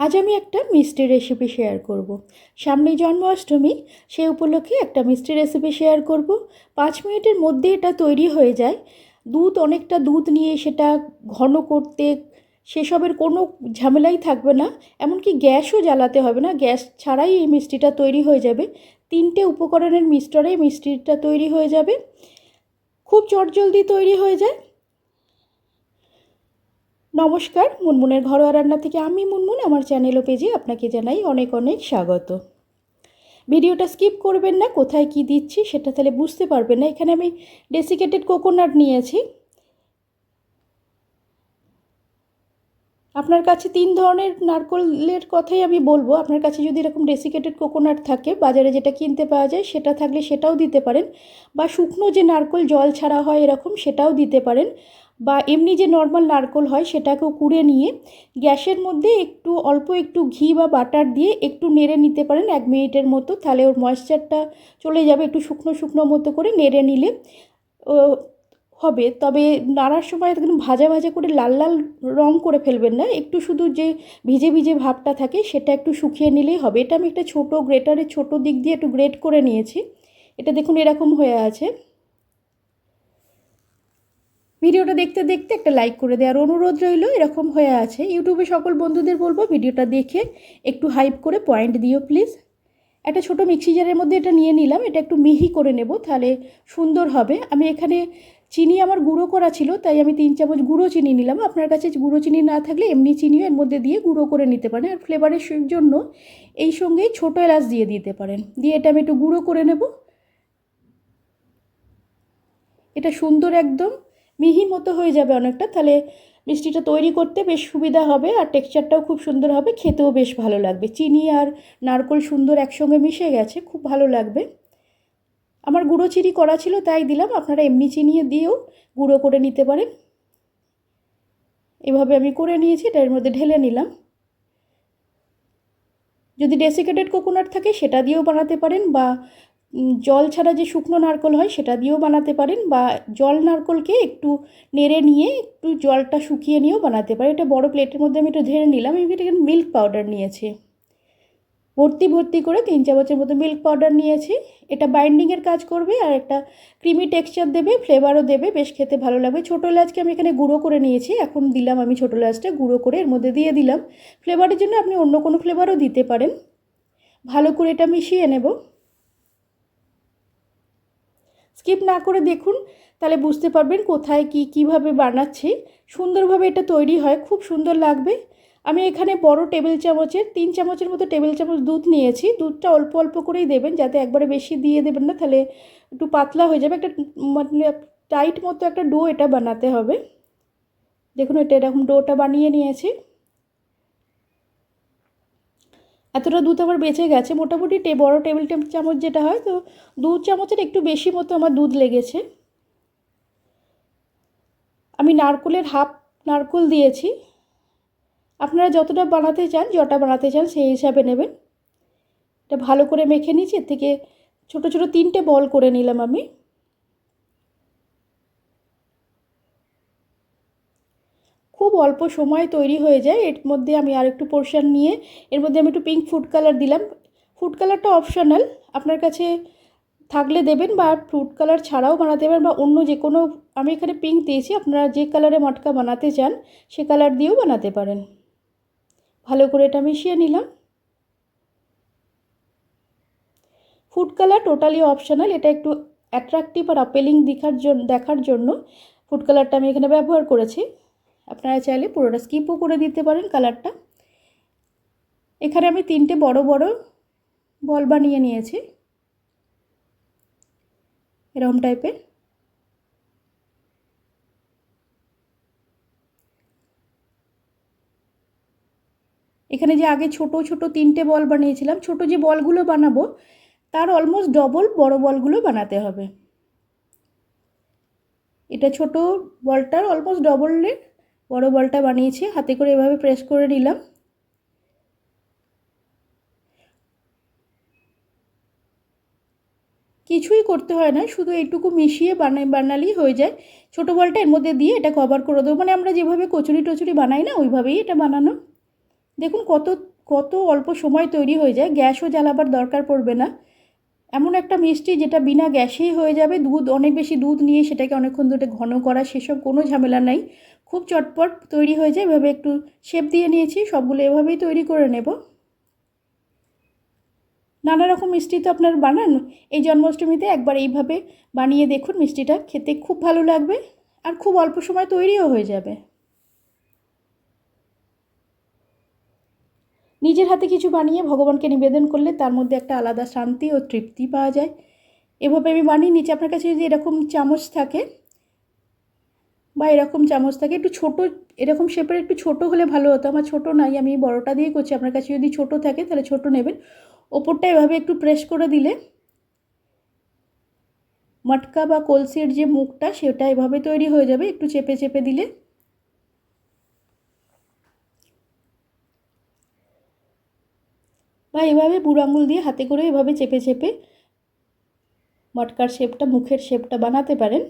আজ আমি একটা মিষ্টি রেসিপি শেয়ার করব। সামনেই জন্মাষ্টমী সেই উপলক্ষে একটা মিষ্টি রেসিপি শেয়ার করব। পাঁচ মিনিটের মধ্যে এটা তৈরি হয়ে যায়। দুধ, অনেকটা দুধ নিয়ে সেটা ঘন করতে সেসবের কোনো ঝামেলাই থাকবে না, এমনকি গ্যাসও জ্বালাতে হবে না। গ্যাস ছাড়াই এই মিষ্টিটা তৈরি হয়ে যাবে। তিনটে উপকরণের মিক্সচারে মিষ্টিটা তৈরি হয়ে যাবে। খুব চটজলদি তৈরি হয়ে যায়। নমস্কার, মুনমুনের ঘরোয়া রান্না থেকে আমি মুনমুন, আমার চ্যানেল ও পেজে আপনাকে জানাই অনেক অনেক স্বাগত। ভিডিওটা স্কিপ করবেন না, কোথায় কি দিচ্ছি সেটা তাহলে বুঝতে পারবেন না। এখানে আমি ডেসিকেটেড কোকোনাট নিয়েছি। আপনার কাছে তিন ধরনের নারকলের কথাই আমি বলব। আপনার কাছে যদি এরকম ডেসিকেটেড কোকোনাট থাকে, বাজারে যেটা কিনতে পাওয়া যায়, সেটা থাকলে সেটাও দিতে পারেন। বা শুকনো যে নারকল জল ছাড়া হয় এরকম, সেটাও দিতে পারেন। বা এমনি যে নর্মাল নারকোল হয়, সেটাকেও কুড়ে নিয়ে গ্যাসের মধ্যে একটু, অল্প একটু ঘি বা বাটার দিয়ে একটু নেড়ে নিতে পারেন এক মিনিটের মতো। তাহলে ওর ময়েশ্চারটা চলে যাবে একটু শুকনো শুকনো মতো করে নেড়ে নিলে হবে, তবে নাড়ার সময় একদম ভাজা ভাজা করে লাল লাল রং করে ফেলবেন না, একটু শুধু যে ভিজে ভিজে ভাবটা থাকে সেটা একটু শুকিয়ে নিলেই হবে। এটা আমি একটা ছোটো গ্রেটারের ছোটো দিক দিয়ে একটু গ্রেট করে নিয়েছি। এটা দেখুন এরকম হয়ে আছে। ভিডিওটা দেখতে দেখতে একটা লাইক করে দেওয়ার অনুরোধ রইল, এরকম হয়ে আছে। ইউটিউবে সকল বন্ধুদের বলব ভিডিওটা দেখে একটু হাইপ করে পয়েন্ট দিও প্লিজ একটা ছোটো মিক্সি জারের মধ্যে এটা নিয়ে নিলাম, এটা একটু মিহি করে নেব, তাহলে সুন্দর হবে। আমি এখানে চিনি আমার গুঁড়ো করা ছিল, তাই আমি তিন চামচ গুঁড়ো চিনি নিলাম। আপনার কাছে গুঁড়ো চিনি না থাকলে এমনি চিনিও এর মধ্যে দিয়ে গুঁড়ো করে নিতে পারেন। আর ফ্লেভারের জন্য এই সঙ্গেই ছোটো এলাচ দিয়ে দিতে পারেন। দিয়ে এটা আমি একটু গুঁড়ো করে নেব। এটা সুন্দর একদম মিহি মতো হয়ে যাবে অনেকটা। তাহলে মিষ্টিটা তৈরি করতে বেশ সুবিধা হবে আর টেক্সচারটাও খুব সুন্দর হবে। খেতেও বেশ ভালো লাগবে। চিনি আর নারকোল সুন্দর একসঙ্গে মিশে গেছে, খুব ভালো লাগবে। আমার গুঁড়ো চিনি করা ছিল, তাই দিলাম। আপনারা এমনি চিনি দিয়েও গুঁড়ো করে নিতে পারেন। এভাবে আমি করে নিয়েছি, এটা এর মধ্যে ঢেলে নিলাম। যদি ডেসিকেটেড কোকোনাট থাকে, সেটা দিয়েও বানাতে পারেন বা জল ছাড়া যে শুকনো নারকল হয়, সেটা দিয়েও বানাতে পারেন বা, জল নারকলকে একটু নেড়ে নিয়ে একটু জলটা শুকিয়ে নিয়েও বানাতে পারেন। এটা বড় প্লেটের মধ্যে আমি একটু ঢেলে নিলাম। আমি এটা মিল্ক পাউডার নিয়েছি। ভর্তি ভর্তি করে তিন চার চামচের মতো মিল্ক পাউডার নিয়েছি। এটা বাইন্ডিংয়ের কাজ করবে আর একটা ক্রিমি টেক্সচার দেবে ফ্লেভারও দেবে, বেশ খেতে ভালো লাগবে। ছোটো এলাচকে আমি এখানে গুঁড়ো করে নিয়েছি, এখন দিলাম আমি ছোটো এলাচটা, গুঁড়ো করে এর মধ্যে দিয়ে দিলাম। ফ্লেভারের জন্য আপনি অন্য কোনো ফ্লেভারও দিতে পারেন। ভালো করে এটা মিশিয়ে নেব। স্কিপ না করে দেখুন, তাহলে বুঝতে পারবেন কোথায় কি, কীভাবে বানাচ্ছি। সুন্দরভাবে এটা তৈরি হয়, খুব সুন্দর লাগবে। আমি এখানে বড় টেবিল চামচের, তিন চামচের মতো টেবিল চামচ দুধ নিয়েছি। দুধটা অল্প অল্প করেই দেবেন যাতে একবারে বেশি দিয়ে দেবেন না, তাহলে একটু পাতলা হয়ে যাবে। একটা মানে টাইট মতো একটা ডো এটা বানাতে হবে। দেখুন, এটা এরকম ডোটা বানিয়ে নিয়েছি। এতটা দুধ আমার বেঁচে গেছে। মোটামুটি টে বড়ো টেবিল চামচ যেটা হয়, তো দু চামচের একটু বেশি মতো আমার দুধ লেগেছে। আমি নারকলের হাফ নারকল দিয়েছি। আপনারা যতটা বানাতে চান, যটা বানাতে চান, সেই হিসাবে নেবেন। এটা ভালো করে মেখে নিয়েছি, এর থেকে ছোটো ছোটো তিনটে বল করে নিলাম আমি। খুব অল্প সময় তৈরি হয়ে যায়, এর মধ্যে আমি আর একটু পোর্শন নিয়ে, এর মধ্যে আমি একটু পিঙ্ক ফুড কালার দিলাম। ফুড কালারটা অপশনাল আপনার কাছে থাকলে দেবেন বা ফুড কালার ছাড়াও বানাতে পারেন বা অন্য যে কোনো, আমি এখানে পিঙ্ক দিয়েছি, আপনারা যে কালারে মটকা বানাতে চান, সে কালার দিয়েও বানাতে পারেন। ভালো করে এটা মিশিয়ে নিলাম। ফুড কালার টোটালি অপশনাল এটা একটু অ্যাট্রাকটিভ আর আপেলিং দেখার জন্য দেখার জন্য ফুড কালারটা আমি এখানে ব্যবহার করেছি। আপনারা চাইলে পুরোটা স্কিপও করে দিতে পারেন কালারটা এখানে আমি তিনটে বড় বড় বল বানিয়ে নিয়েছি। এরকম টাইপের এখানে যে আগে ছোট ছোট তিনটে বল বানিয়েছিলাম, ছোট যে বলগুলো বানাবো, তার অলমোস্ট ডবল বড় বলগুলো বানাতে হবে। এটা ছোট বলটার অলমোস্ট ডবলের বড় বলটা বানিয়েছি, হাতে করে এভাবে প্রেস করে নিলাম। কিছুই করতে হয় না, শুধু এইটুকু মিশিয়ে বানাই, বানালেই হয়ে যায়। ছোটো বলটা এর মধ্যে দিয়ে এটা কভার করে দেবো মানে আমরা যেভাবে কচুরি টচুরি বানাই না, ওইভাবেই এটা বানানো। দেখুন কত কত অল্প সময় তৈরি হয়ে যায়, গ্যাসও জ্বালাবার দরকার পড়বে না। এমন একটা মিষ্টি যেটা বিনা গ্যাসেই হয়ে যাবে, দুধ, অনেক বেশি দুধ নিয়ে সেটাকে অনেকক্ষণ ধরে ঘন করা, সেসব কোনো ঝামেলা নাই। খুব চটপট তৈরি হয়ে যায়, এভাবে একটু শেপ দিয়ে নিয়েছি, সবগুলো এভাবেই তৈরি করে নেব। নানা রকম মিষ্টি তো আপনার বানান, এই জন্মাষ্টমীতে একবার এইভাবে বানিয়ে দেখুন মিষ্টিটা, খেতে খুব ভালো লাগবে আর খুব অল্প সময় তৈরিও হয়ে যাবে। নিজের হাতে কিছু বানিয়ে ভগবানকে নিবেদন করলে তার মধ্যে একটা আলাদা শান্তি ও তৃপ্তি পাওয়া যায়। এভাবে আমি বানিয়ে নিচে আপনার কাছে যদি এরকম চামচ থাকে বা এরকম চামচ থাকে, একটু ছোট, এরকম শেপের একটু ছোট হলে ভালো হতো। আমার ছোট নাই, আমি বড়টা দিয়ে করছি। আপনার কাছে যদি ছোট থাকে, তাহলে ছোট নেবেন। ওপরটা এভাবে একটু প্রেস করে দিলে মটকা বা কলসির যে মুখটা, সেটা এভাবে তৈরি হয়ে যাবে। একটু চেপে চেপে দিলে বা এভাবে বুড়ো আঙুল দিয়ে হাতে করে এভাবে চেপে চেপে মটকার শেপটা, মুখের শেপটা বানাতে পারেন।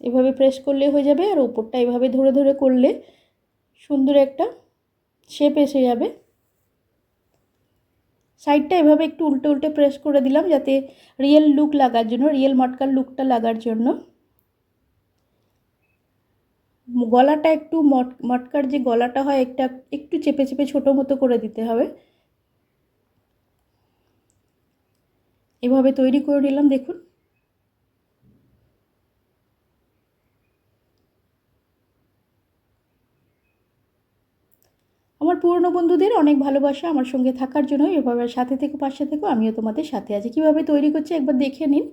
এভাবে প্রেস করলে হয়ে যাবে আর ওপরটা এভাবে ধরে ধরে করলে সুন্দর একটা শেপ এসে যাবে। সাইডটা এভাবে একটু উল্টে উল্টে প্রেস করে দিলাম যাতে রিয়েল লুক লাগার জন্য রিয়েল মটকার লুকটা লাগার জন্য। গলাটা একটু মট, মটকার যে গলাটা হয়, একটা একটু চেপে চেপে ছোটো মতো করে দিতে হবে। এভাবে তৈরি করে নিলাম, দেখুন। আমার পুরনো বন্ধুদের অনেক ভালোবাসা আমার সঙ্গে থাকার জন্য, এভাবে সাথে থেকে, পাশে থেকেও আমিও তোমাদের সাথে আছি। কীভাবে তৈরি করছে একবার দেখে নিন।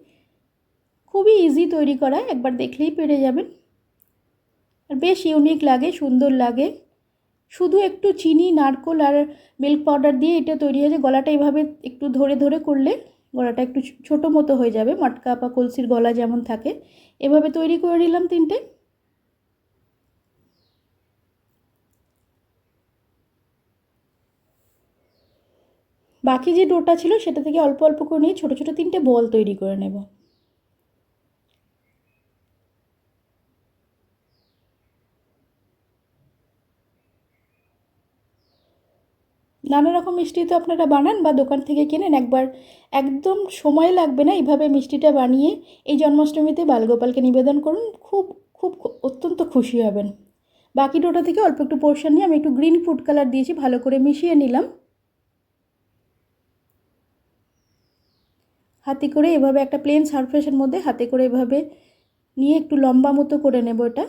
খুবই ইজি তৈরি করা, একবার দেখলেই পেরে যাবেন। আর বেশ ইউনিক লাগে, সুন্দর লাগে। শুধু একটু চিনি, নারকোল আর মিল্ক পাউডার দিয়ে এটা তৈরি হয়েছে। গলাটা এইভাবে একটু ধরে ধরে করলে গলাটা একটু ছোটো মতো হয়ে যাবে, মটকা বা কলসির গলা যেমন থাকে। এভাবে তৈরি করে নিলাম তিনটে। বাকি যে ডোটা ছিল সেটা থেকে অল্প অল্প করে নিয়ে ছোটো ছোটো তিনটে বল তৈরি করে নেব। নানা রকম মিষ্টি তো আপনারা বানান বা দোকান থেকে কেনেন। একবার একদম সময় লাগবে না এইভাবে মিষ্টিটা বানিয়ে এই জন্মাষ্টমীতে বালগোপালকে নিবেদন করুন। খুব খুব অত্যন্ত খুশি হবেন। বাকি ডোটা থেকে অল্প একটু পোর্শন নিয়ে আমি একটু গ্রিন ফুড কালার দিয়েছি, ভালো করে মিশিয়ে নিলাম। হাতে করে এভাবে একটা প্লেন সারফেসের মধ্যে হাতে করে এভাবে নিয়ে একটু লম্বা মতো করে নেব এটা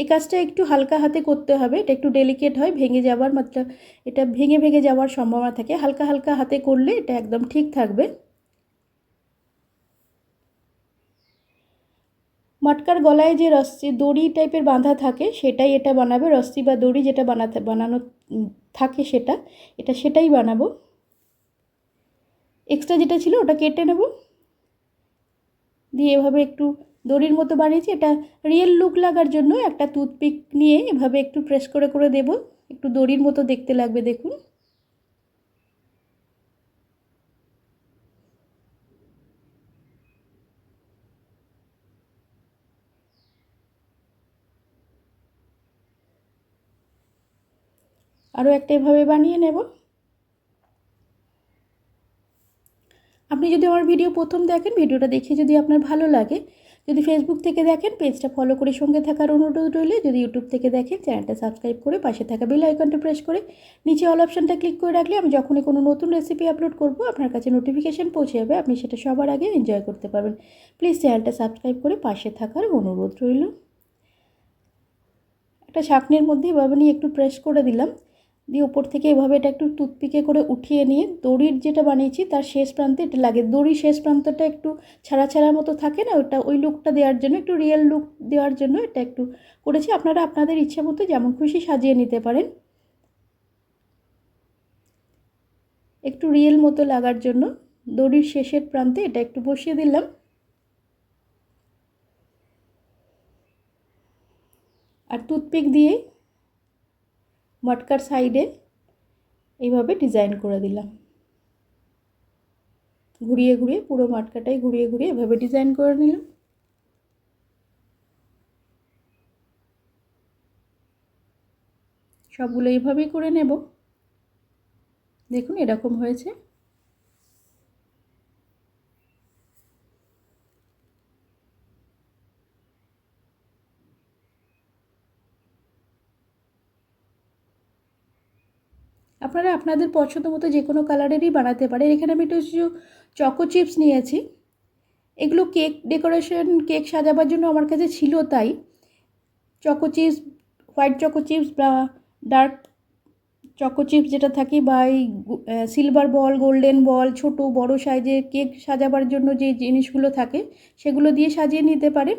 এই কাজটা একটু হালকা হাতে করতে হবে। এটা একটু ডেলিকেট হয়, ভেঙে যাওয়ার মাত্রা এটা ভেঙে ভেঙে যাওয়ার সম্ভাবনা থাকে। হালকা হালকা হাতে করলে এটা একদম ঠিক থাকবে। মটকার গলায় যে রস্সি, দড়ি টাইপের বাঁধা থাকে, সেটাই এটা বানাবে। রস্সি বা দড়ি যেটা বানাতে, বানানো থাকে সেটা, এটা সেটাই বানাবো। এক্সট্রা যেটা ছিল ওটা কেটে নেব। দিয়ে এভাবে একটু দড়ির মতো বানিয়েছি। এটা রিয়েল লুক লাগার জন্য একটা টুথপিক নিয়ে এভাবে একটু প্রেস করে করে দেব। একটু দড়ির মতো দেখতে লাগবে, দেখুন। আরও একটা এভাবে বানিয়ে নেব। আপনি যদি আমার ভিডিও প্রথম দেখেন ভিডিওটা দেখে যদি আপনার ভালো লাগে যদি ফেসবুক থেকে দেখেন পেজটা ফলো করে সঙ্গে থাকার অনুরোধ রইলে। যদি ইউটিউব থেকে দেখেন চ্যানেলটা সাবস্ক্রাইব করে পাশে থাকা বেল আইকনটা প্রেস করে নিচে অল অপশানটা ক্লিক করে রাখলে আমি যখনই কোনো নতুন রেসিপি আপলোড করব, আপনার কাছে নোটিফিকেশান পৌঁছে যাবে। আপনি সেটা সবার আগে এনজয় করতে পারবেন। প্লিজ চ্যানেলটা সাবস্ক্রাইব করে পাশে থাকার অনুরোধ রইল। একটা ছাঁকনির মধ্যে এভাবে নিয়ে একটু প্রেস করে দিলাম। দিয়ে ওপর থেকে এভাবে এটা একটু টুথপিকে করে উঠিয়ে নিয়ে দড়ির যেটা বানিয়েছি তার শেষ প্রান্তে এটা লাগে। দড়ির শেষ প্রান্তটা একটু ছাড়া ছাড়া মতো থাকে না? ওটা ওই লুকটা দেওয়ার জন্য, একটু রিয়েল লুক দেওয়ার জন্য এটা একটু করেছি। আপনারা আপনাদের ইচ্ছা মতো যেমন খুশি সাজিয়ে নিতে পারেন। একটু রিয়েল মতো লাগার জন্য দড়ির শেষের প্রান্তে এটা একটু বসিয়ে দিলাম। আর টুথপিক দিয়ে মটকার সাইডে এইভাবে ডিজাইন করে দিলাম। ঘুরিয়ে ঘুরিয়ে পুরো মটকাটাই ঘুরিয়ে ঘুরিয়ে এভাবে ডিজাইন করে নিলাম। সবগুলো এইভাবেই করে নেব। দেখুন এরকম হয়েছে। আপনারা আপনাদের পছন্দ মতো যে কোনো কালারেরই বানাতে পারেন। এখানে আমি একটু চকো চিপস নিয়েছি। এগুলো কেক ডেকোরেশন কেক সাজাবার জন্য আমার কাছে ছিল তাই। Choco chips white choco chips বা ডার্ক চকো চিপস যেটা থাকে বা এই সিলভার বল গোল্ডেন বল ছোট বড় সাইজের কেক সাজাবার জন্য যে জিনিসগুলো থাকে, সেগুলো দিয়ে সাজিয়ে নিতে পারেন।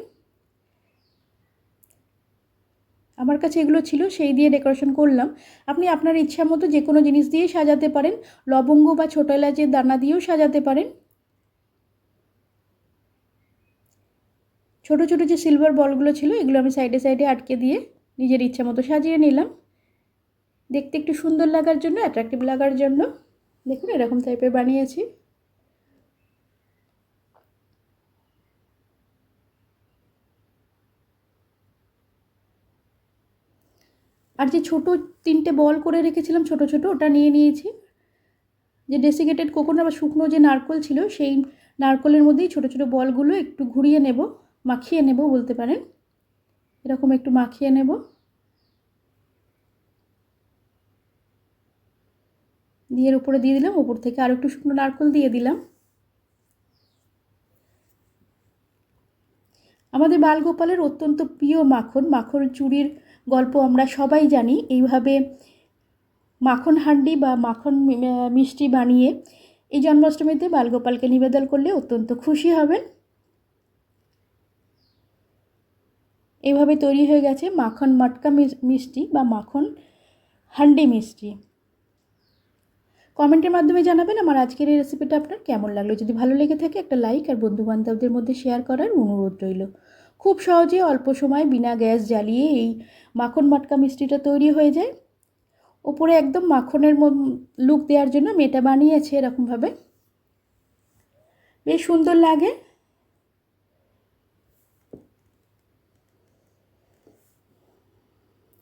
আমার কাছে এগুলো ছিল, সেই দিয়ে ডেকোরেশন করলাম। আপনি আপনার ইচ্ছা মতো যে কোনো জিনিস দিয়ে সাজাতে পারেন। লবঙ্গ বা ছোটো এলাচের দানা দিয়েও সাজাতে পারেন। ছোটো ছোটো যে সিলভার বলগুলো ছিল, এগুলো আমি সাইডে সাইডে আটকে দিয়ে নিজের ইচ্ছা মতো সাজিয়ে নিলাম। দেখতে একটু সুন্দর লাগার জন্য অ্যাট্রাকটিভ লাগার জন্য। দেখুন, এরকম টাইপের বানিয়েছি। আর যে ছোট তিনটে বল করে রেখেছিলাম ছোট ছোট, ওটা নিয়ে নিয়েছি। যে ডেসিকেটেড কোকোনাট বা শুকনো যে নারকল ছিল, সেই নারকলের মধ্যেই ছোট ছোট বলগুলো একটু ঘুরিয়ে নেব, মাখিয়ে নেব বলতে পারেন। এরকম একটু মাখিয়ে নেব। দিয়ে এর উপরে দিয়ে দিলাম, ওপর থেকে আর একটু শুকনো নারকল দিয়ে দিলাম। আমাদের বালগোপালের অত্যন্ত প্রিয় মাখন মাখন চুরির গল্প আমরা সবাই জানি। এইভাবে মাখন হান্ডি বা মাখন মিষ্টি বানিয়ে এই জন্মাষ্টমীতে বালগোপালকে নিবেদন করলে অত্যন্ত খুশি হবেন। এইভাবে তৈরি হয়ে গেছে মাখন মটকা মিষ্টি বা মাখন হান্ডি মিষ্টি। কমেন্টের মাধ্যমে জানাবেন আমার আজকের এই রেসিপিটা আপনার কেমন লাগল। যদি ভালো লেগে থাকে একটা লাইক আর বন্ধুবান্ধবদের মধ্যে শেয়ার করার অনুরোধ রইল। খুব সহজে অল্প সময় বিনা গ্যাস জ্বালিয়ে এই মাখন মাটকা মিষ্টিটা তৈরি হয়ে যায়। ওপরে একদম মাখনের লুক দেওয়ার জন্য মেটা বানিয়েছে এরকমভাবে। বেশ সুন্দর লাগে।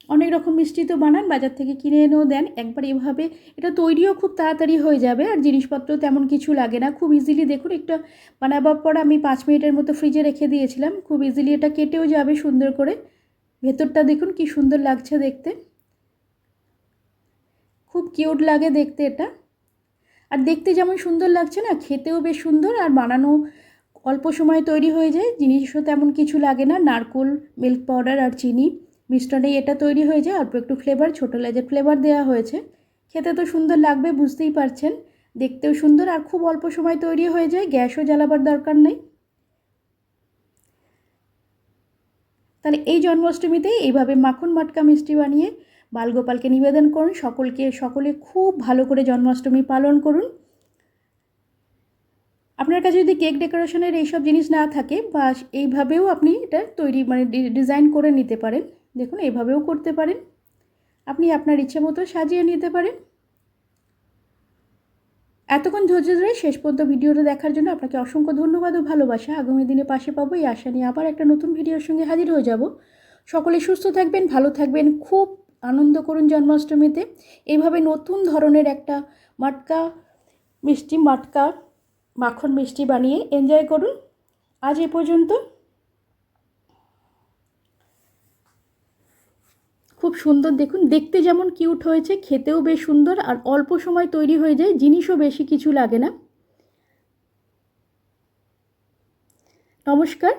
অনেক রকম মিষ্টি তো বানান, বাজার থেকে কিনে এনেও দেন। একবার এভাবে এটা তৈরিও খুব তাড়াতাড়ি হয়ে যাবে, আর জিনিসপত্র তেমন কিছু লাগে না। খুব ইজিলি দেখুন, একটা বানাবার পর আমি পাঁচ মিনিটের মতো ফ্রিজে রেখে দিয়েছিলাম। খুব ইজিলি এটা কেটেও যাবে সুন্দর করে। ভেতরটা দেখুন কি সুন্দর লাগছে দেখতে। খুব কিউট লাগে দেখতে এটা। আর দেখতে যেমন সুন্দর লাগছে না, খেতেও বেশ সুন্দর, আর বানানো অল্প সময় তৈরি হয়ে যায়। জিনিসও তেমন কিছু লাগে না, নারকোল মিল্ক পাউডার আর চিনি। মিষ্টনে এটা তৈরি হয়ে যায়, অল্প একটু ফ্লেভার ছোটো লেজের ফ্লেভার দেওয়া হয়েছে। খেতে তো সুন্দর লাগবে, বুঝতেই পারছেন। দেখতেও সুন্দর আর খুব অল্প সময় তৈরি হয়ে যায়, গ্যাসও জ্বালাবার দরকার নেই। তাহলে এই জন্মাষ্টমীতেই এইভাবে মাখন মাটকা মিষ্টি বানিয়ে বালগোপালকে নিবেদন করুন। সকলকে, সকলে খুব ভালো করে জন্মাষ্টমী পালন করুন। আপনার কাছে যদি কেক ডেকোরেশনের এইসব জিনিস না থাকে বা এইভাবেও আপনি এটা তৈরি মানে ডিজাইন করে নিতে পারেন। দেখুন, এভাবেও করতে পারেন। আপনি আপনার ইচ্ছে মতো সাজিয়ে নিতে পারেন। এতক্ষণ ধৈর্য ধরে শেষ পর্যন্ত ভিডিওটা দেখার জন্য আপনাকে অসংখ্য ধন্যবাদ ও ভালোবাসা। আগামী দিনে পাশে পাবো, এই আশা নিয়ে আবার একটা নতুন ভিডিওর সঙ্গে হাজির হয়ে যাব। সকলে সুস্থ থাকবেন, ভালো থাকবেন, খুব আনন্দ করুন জন্মাষ্টমীতে। এইভাবে নতুন ধরনের একটা মাটকা মিষ্টি, মাটকা মাখন মিষ্টি বানিয়ে এনজয় করুন। আজ এ পর্যন্ত। খুব সুন্দর। দেখুন, দেখতে যেমন কিউট হয়েছে, খেতেও বেশ সুন্দর আর অল্প সময় তৈরি হয়ে যায়, জিনিসও বেশি কিছু লাগে না। নমস্কার।